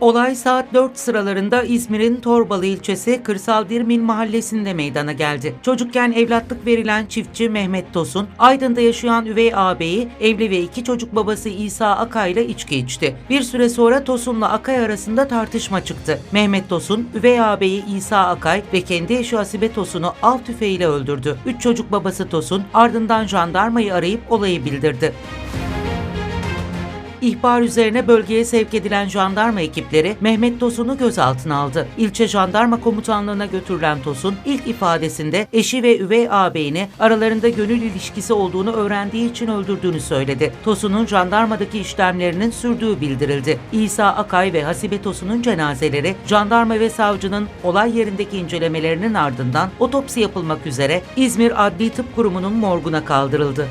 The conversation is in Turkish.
Olay saat 4 sıralarında İzmir'in Torbalı ilçesi Kırsal Dirmin mahallesinde meydana geldi. Çocukken evlatlık verilen çiftçi Mehmet Tosun, Aydın'da yaşayan üvey ağabeyi, evli ve iki çocuk babası İsa Akay ile içki içti. Bir süre sonra Tosun'la Akay arasında tartışma çıktı. Mehmet Tosun, üvey ağabeyi İsa Akay ve kendi eşi Hasibe Tosun'u av tüfeğiyle öldürdü. Üç çocuk babası Tosun ardından jandarmayı arayıp olayı bildirdi. İhbar üzerine bölgeye sevk edilen jandarma ekipleri Mehmet Tosun'u gözaltına aldı. İlçe Jandarma Komutanlığı'na götürülen Tosun ilk ifadesinde eşi ve üvey ağabeyini aralarında gönül ilişkisi olduğunu öğrendiği için öldürdüğünü söyledi. Tosun'un jandarmadaki işlemlerinin sürdüğü bildirildi. İsa Akay ve Hasibe Tosun'un cenazeleri jandarma ve savcının olay yerindeki incelemelerinin ardından otopsi yapılmak üzere İzmir Adli Tıp Kurumu'nun morguna kaldırıldı.